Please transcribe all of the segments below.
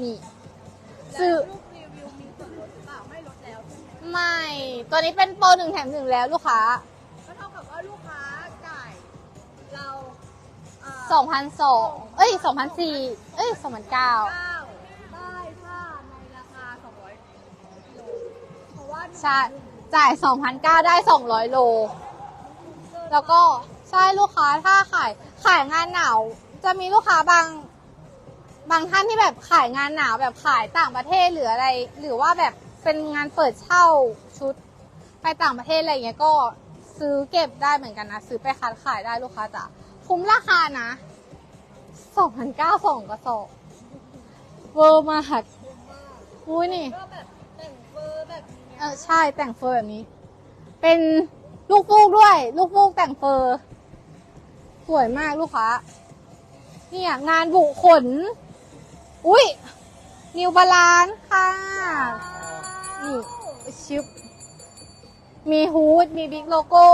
นี่แล้วซื้อ รูปรีวิวมีส่วนลดหรือเปล่าไม่ลดแล้วใช่ไหมไม่ ตัวนี้เป็นโปรหนึ่งแถมหนึ่งแล้วลูกค้า ก็เท่ากับว่าลูกค้าจ่ายเราเอ่อสองพันสองเอ้ยสองพันสี่เอ้ยสองพันเก้าเก้าได้ผ้าในราคา 200กิโลเพราะว่าใช่จ่ายสองพันเก้าได้สองร้อยโล แล้วก็ใช่ลูกค้าถ้าขายขายงานหนาว จะมีลูกค้าบาง บางท่านที่แบบขายงานหนาวแบบขายต่างประเทศหรืออะไร หรือว่าแบบเป็นงานเปิดเช่าชุด ไปต่างประเทศอะไรเงี้ยก็ซื้อเก็บได้เหมือนกันนะซื้อไปคัดขายได้ลูกค้าจ๋าคุ้มราคานะสองพันเก้าสองกระสอบเวอร์มากอุ้ยนี่ก็แบบแต่งเฟอร์แบบเออใช่แต่งเฟอร์แบบนี้ เป็นลูกฟูกด้วย ลูกฟูกแต่งเฟอร์สวยมากลูกค้าเนี่ยงานบุขน อุ้ยนิวบาลานค่ะนี่ชิปมีฮูดมีบิ๊กโลโก้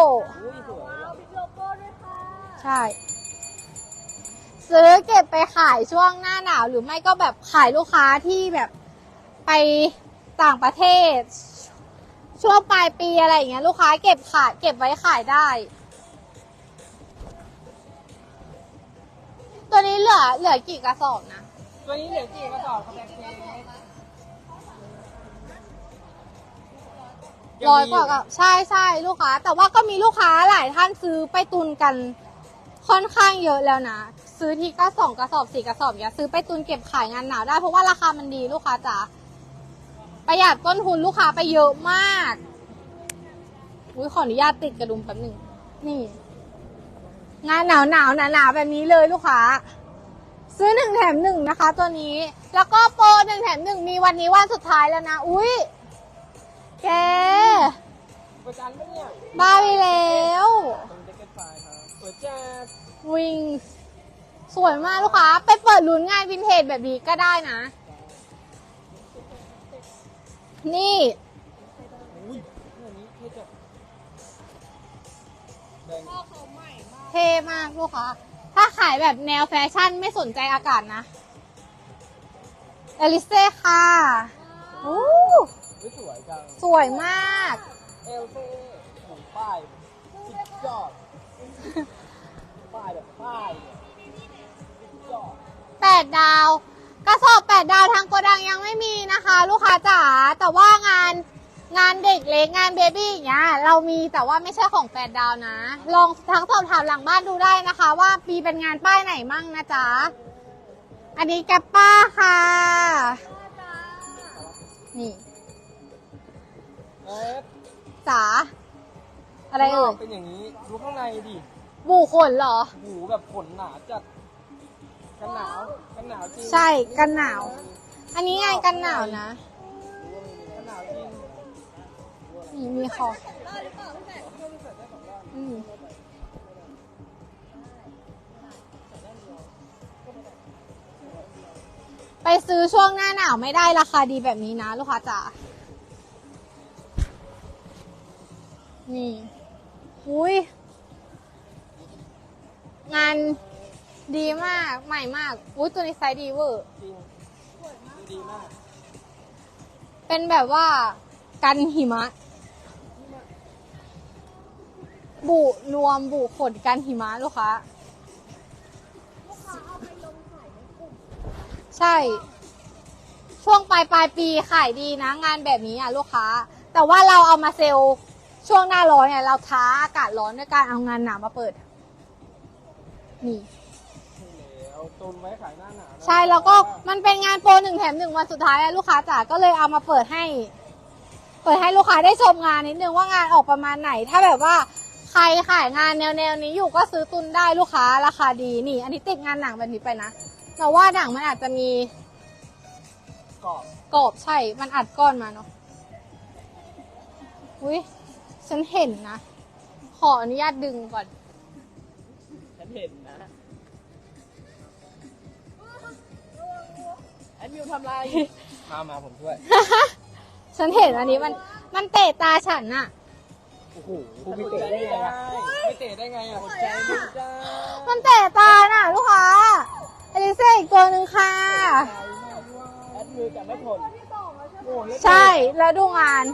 สวยบิ๊กโลโก้ด้วยค่ะ ใช่ ซื้อเก็บไปขายช่วงหน้าหนาว หรือไม่ก็แบบขายลูกค้าที่แบบไปต่างประเทศ ช่วงปลายปีอะไรอย่างเงี้ยลูกค้าเก็บขายเก็บไว้ขายได้ ตัวนี้เหลือเหลือกี่กระสอบนะ ตัวนี้เหลือกี่กระสอบครับแบ็คเทร้อยกว่ากับใช่ใช่ลูกค้า แต่ว่าก็มีลูกค้าหลายท่านซื้อไปตุนกัน ค่อนข้างเยอะแล้วนะ ซื้อทีก็สองกระสอบสี่กระสอบอย่าซื้อไปตุนเก็บขายงานหนาวได้เพราะว่าราคามันดีลูกค้าจ๋าประหยัดต้นทุนลูกค้าไปเยอะมากอุ้ยขออนุญาตติดกระดุมแป๊บหนึ่งนี่ งานหนาวหนาวหนาหนาแบบนี้เลยลูกค้า ซื้อหนึ่งแถมหนึ่งนะคะ ตัวนี้ แล้วก็โปรหนึ่งแถมหนึ่งมีวันนี้วันสุดท้ายแล้วนะ อุ้ยแกเประจันปะเนี่ยบ้าไปแล้วตรงเด็กเก็ตไฟครับสวยจัดวิงสวยมากลูกค้า ไปเปิดลุ้นงานวินเทจแบบนี้ก็ได้นะ นี่อุ้ยอันนี้เท่จัดแดง เท่มากลูกค้า ถ้าขายแบบแนวแฟชั่นไม่สนใจอากาศนะเอลิเซ่ค่ะอู้อุ้ยสวยจัง สวยมาก เอลเซ่หมุนป้ายสุดยอด ป้ายแบบป้ายเนี่ยสุดยอดแปดดาว กระสอบแปดดาวทางโกดังยังไม่มีนะคะ ลูกค้าจ๋าแต่ว่างาน งานเด็กเล็กงานเบบี้อย่างเงี้ยเรามีแต่ว่าไม่ใช่ของแปดดาวนะ ลองทักสอบถามหลังบ้านดูได้นะคะ ว่ามีเป็นงานป้ายไหนมั่งนะจ๊ะ อันนี้แกปป้าค่ะ นี่เอ๊ะจ๋าอะไรเอ่ยเป็นอย่างนี้ดูข้างในดิบูขนเหรอหูแบบขนหนาจัดกันหนาวกันหนาวจริงใช่กันหนาว อันนี้ไงกันหนาวนะ นี่มีคอได้หรือเปล่าพี่แบกอืมไปซื้อช่วงหน้าหนาวไม่ได้ราคาดีแบบนี้นะ ลูกค้าจ๋า นี่ อุ้ย งานดีมาก ใหม่มาก อุ้ยตัวนี้ไซส์ดีเวอร์ จริงดูดีมาก เป็นแบบว่ากันหิมะ บุรวมบุขนกันหิมะลูกค้าลูกค้าเอาไปลงขายในกลุ่มใช่ ช่วงปลายปลายปีขายดีนะ งานแบบนี้อะลูกค้า แต่ว่าเราเอามาเซลล์ช่วงหน้าร้อนเนี่ยเราท้าอากาศร้อนด้วยการเอางานหนาวมาเปิด นี่แล้วตุนไว้ขายหน้าหนาวนะใช่แล้วก็มันเป็นงานโปรหนึ่งแถมหนึ่งวันสุดท้ายอะลูกค้าจ๋าก็เลยเอามาเปิดให้ เปิดให้ลูกค้าได้ชมงานนิดนึงว่างานออกประมาณไหน ถ้าแบบว่า ใครขายงานแนวแนวๆนี้อยู่ก็ซื้อตุนได้ลูกค้าราคาดีนี่ อันนี้ติดงานหนังแบบนี้ไปนะแต่ว่าหนังมันอาจจะมีกรอบกรอบใช่ มันอัดก้อนมาเนาะอุ้ยฉันเห็นนะ ขออนุญาตดึงก่อน ฉันเห็นนะแอดมิวทำไรมามาผมช่วย ฉันเห็นอันนี้มัน มันเตะตาฉันอะ โอ้โหคุณไม่เตะได้ไงอะไม่เตะได้ไงอะหัวใจไม่ได้มันเตะตาน่ะ ลูกค้าเอลิเซ่อีกตัวหนึ่งค่ะ แอจะไม่ทนตัวที่สองแล้วใช่ไมโอ้โหแล้วใช่แล้วดูงาน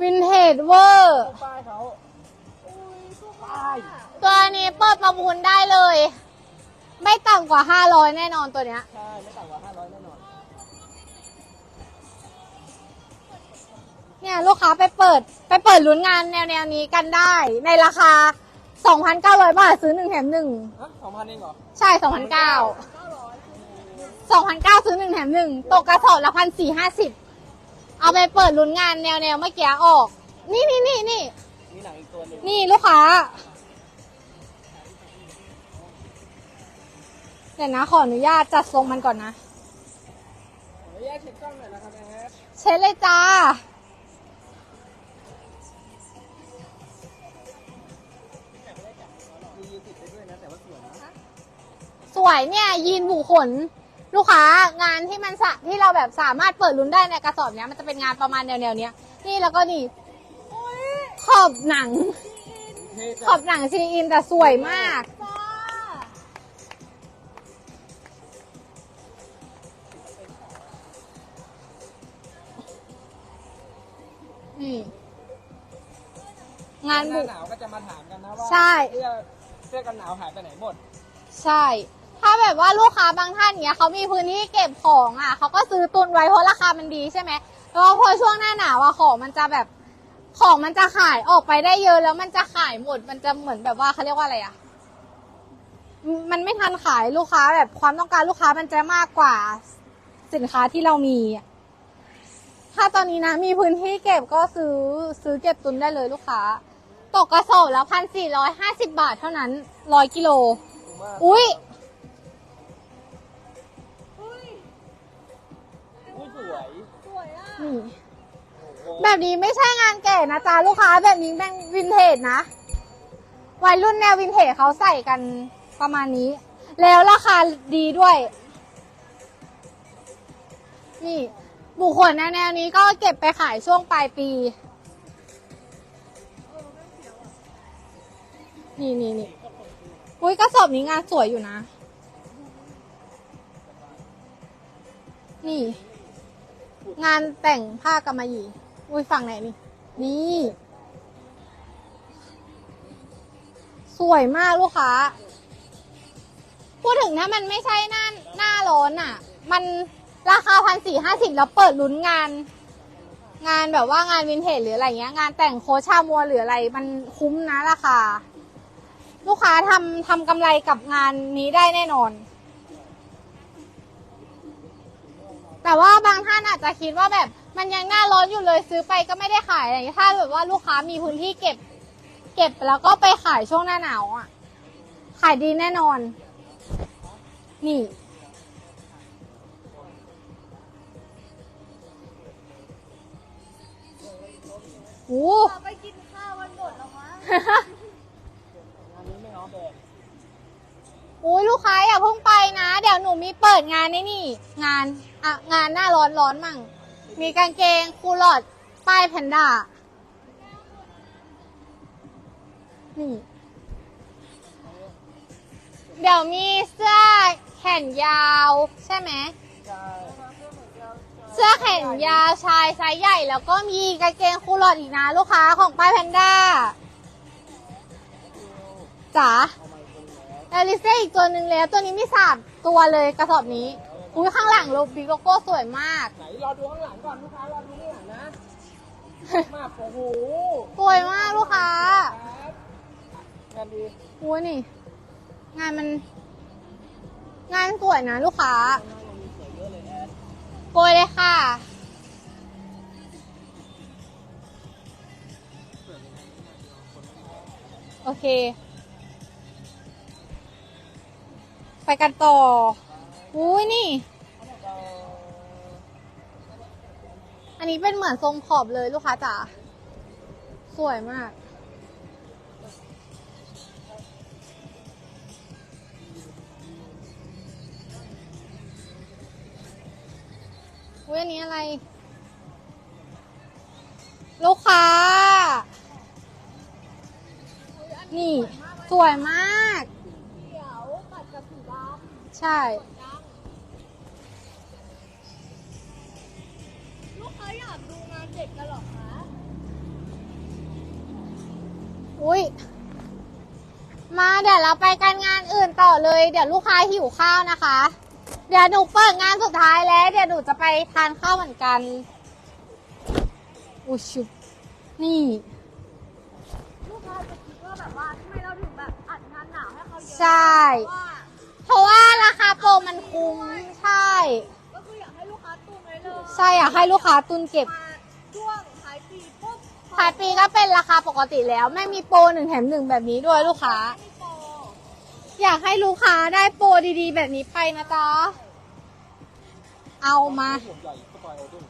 วินเทจเวอร์ ป้ายเขาป้ายตัวนี้เปิดประมูลได้เลย ไม่ต่ำกว่า 500 แน่นอนตัวเนี้ย ใช่ไม่ต่ำกว่า500แน่นอน เนี่ยลูกค้าไปเปิด ไปเปิดลุ้นงานแนวแนวๆนี้กันได้ ในราคา 2,900 บาทซื้อหนึ่งแถมหนึ่งฮะสองพันเองเหรอ ใช่2,900เก้าร้อย2,900ซื้อหนึ่งแถมหนึ่งตกกระสอบละพันสี่ห้าสิบเอาไปเปิดลุ้นงานแนวแนวๆเมื่อกี้ออก นี่นี่นี่นี่มีหนังอีกตัวหนึ่งนี่ลูกค้าเดี๋ยวนะขออนุญาตจัดทรงมันก่อนนะ ขออนุญาตเช็คกล้องหน่อยนะครับแอดเช็ดเลยจ้า สวยเนี่ยยีนบุคคลลูกค้างานที่มันสะที่เราแบบสามารถเปิดลุ้นได้ในกระสอบเนี้ยมันจะเป็นงานประมาณแนวแนวๆเนี้ยนี่แล้วก็นี่ขอบหนังเท่ขจัอบหนังซีอินแต่สวยมากจ้านี่งานหบุน้าหนาวก็จะมาถามกันนะว่าใช่ เสื้อเสื้อกันหนาวหายไปไหนหมด ใช่ ถ้าแบบว่าลูกค้าบางท่านเนี้ยเขามีพื้นที่เก็บของอะเขาก็ซื้อตุนไว้เพราะราคามันดีใช่ไหมแล้วพอช่วงหน้าหนาวอะของมันจะแบบของมันจะขายออกไปได้เยอะแล้วมันจะขายหมดมันจะเหมือนแบบว่าเขาเรียกว่าอะไรอะมันไม่ทันขายลูกค้าแบบความต้องการลูกค้ามันจะมากกว่าสินค้าที่เรามี ถ้าตอนนี้นะมีพื้นที่เก็บก็ซื้อซื้อเก็บตุนได้เลยลูกค้า ตกกระสอบแล้วพันสี่ร้อยห้าสิบาทเท่านั้นร้อยกิโล อุ้ย นี่แบบนี้ไม่ใช่งานแก่นะจ๊ะลูกค้าแบบนี้เป็นวินเทจนะ วัยรุ่นแนววินเทจเขาใส่กันประมาณนี้ แล้วราคาดีด้วย นี่ บุคคลแนวนี้ก็เก็บไปขายช่วงปลายปี นี่นี่นี่อุ้ยกระสอบนี้งานสวยอยู่นะ นี่ งานแต่งผ้ากำมะหยี่ อุ้ยฝั่งไหนนี่ นี่ สวยมากลูกค้า พูดถึงถ้ามันไม่ใช่หน้าหน้าร้อนอะ มันราคาพันสี่ห้าสิบแล้วเปิดลุ้นงาน งานแบบว่างานวินเทจหรืออะไรเงี้ย งานแต่งโคชามัวหรืออะไร มันคุ้มนะราคา ลูกค้าทำทำกำไรกับงานนี้ได้แน่นอน แต่ว่าบางท่านอาจจะคิดว่าแบบมันยังหน้าร้อนอยู่เลยซื้อไปก็ไม่ได้ขายอะไรอย่างเงี้ยถ้าแบบว่าลูกค้ามีพื้นที่เก็บ เก็บแล้วก็ไปขายช่วงหน้าหนาวอะ ขายดีแน่นอน นี่ โอ้เราไปกินข้าววันหมดแล้วมั้งงานนี้ไม่เอาแบบอุ้ยลูกค้าอย่าเพิ่งไปนะ เดี๋ยวหนูมีเปิดงานนี่นี่ งาน อะงานหน้าร้อนร้อนมั่ง มีกางเกงคูลอดป้ายแพนด้า นี่ เดี๋ยวมีเสื้อแขนยาวใช่ไหม เสื้อแขนยาวชายไซส์ใหญ่ แล้วก็มีกางเกงคูลอดอีกนะ ลูกค้าของป้ายแพนด้าจ๋าเอามาอีกคนแล้วแอลิเซ่อีกตัวหนึ่งแล้ว ตัวนี้มีสามตัวเลยกระสอบนี้ อุ้ยข้างหลังโลบิ๊กโลโก้สวยมาก ไหนรอดูข้างหลังก่อนลูกค้ารอดูข้างหลังนะมากโอ้โหสวยมากลูกค้าครับงานดีอุ้ยนี่ งานมัน งานสวยนะลูกค้าข้างหน้ายังมีสวยเยอะเลยแอดโกยเลยค่ะ โอเค ไปกันต่อ อุ้ยนี่เอ่ออันนี้เป็นเหมือนทรงขอบเลยลูกค้าจ๋า สวยมาก อุ้ยอันนี้อะไร ลูกค้า นี่ สวยมาก เขียวตัดกับสีดใช่ ด็กกันเหรอคะอุ้ยมาเดี๋ยวเราไปกันงานอื่นต่อเลย เดี๋ยวลูกค้าหิวข้าวนะคะ เดี๋ยวหนูเปิดงานสุดท้ายแล้ว เดี๋ยวหนูจะไปทานข้าวเหมือนกันอุยชุบนี่ลูกค้าจะคิดว่าแบบว่าทำไมเราถึงแบบอัดงานหนาวให้เขาเยอะใช่ เพราะว่าเพราะว่าราคาโปรมันคุ้มใช่ ก็คืออยากให้ลูกค้าตุ้มไว้เลยใช่อยากให้ลูกค้าตุนเก็บ ปุ๊บท้ายปีก็เป็นราคาปกติแล้ว ไม่มีโปรหนึ่งแถมหนึ่งแบบนี้ด้วยลูกค้าไม่โปรอยากให้ลูกค้าได้โปรดีๆ แบบนี้ไปนะจ๊ะ เอามาห่วงใหญ่สปอยโอเดน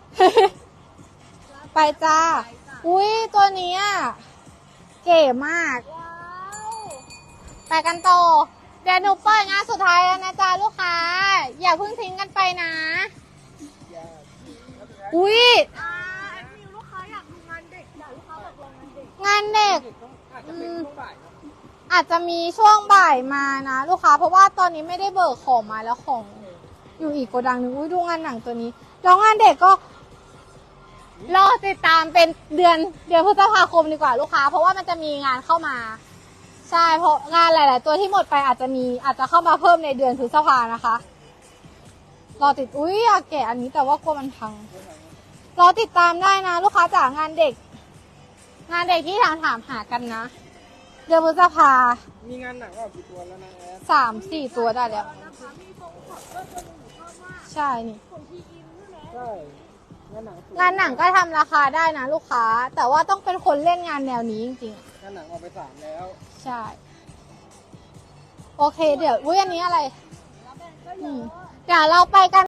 ไปจ้า อุ้ยตัวเนี้ยเก๋มากว้าวไปกันต่อเดี๋ยวหนูเปิดงานสุดท้ายแล้วนะจ๊ะลูกค้า อย่าเพิ่งทิ้งกันไปนะ อุ้ย งงานเด็กงานเด็ก อาจจะเป็นช่วงบ่ายนะอาจจะมีช่วงบ่ายมานะลูกค้า เพราะว่าตอนนี้ไม่ได้เบิกของมาแล้วของอยู่อีกโกดังหนึ่งอุ้ยดูงานหนังตัวนี้แล้วงานเด็กก็รอติดตามเป็นเดือนเดือนพฤษภาคมดีกว่าลูกค้า เพราะว่ามันจะมีงานเข้ามา ใช่เพราะงานหลาย ๆ ตัวที่หมดไปอาจจะมีอาจจะเข้ามาเพิ่มในเดือนพฤษภานะคะ รอติดอุ้ยอยากแกะอันนี้แต่ว่ากลัวมันพัง รอติดตามได้นะ ลูกค้าจากงานเด็ก งานเด็กที่ถามถามหากันนะ เดือนพฤษภามีงานหนังออกกี่ตัวแล้วนะแอดสามสี่ตัวได้แล้ว นะคะมีทรงขอบก็ตัวหนึงหนูชอบมากใช่นี่ ของทีอินใช่ไหมใช่งานหนังสวยงานหนังก็ทำราคาได้นะลูกค้า แต่ว่าต้องเป็นคนเล่นงานแนวนี้จริงๆอะงานหนังออกไปสามแล้วใช่ โอเคเดี๋ยวอุ้ยอันนี้อะไร แล้วแบรนด์ก็เยอืมอะ เดี๋ยวเราไปกัน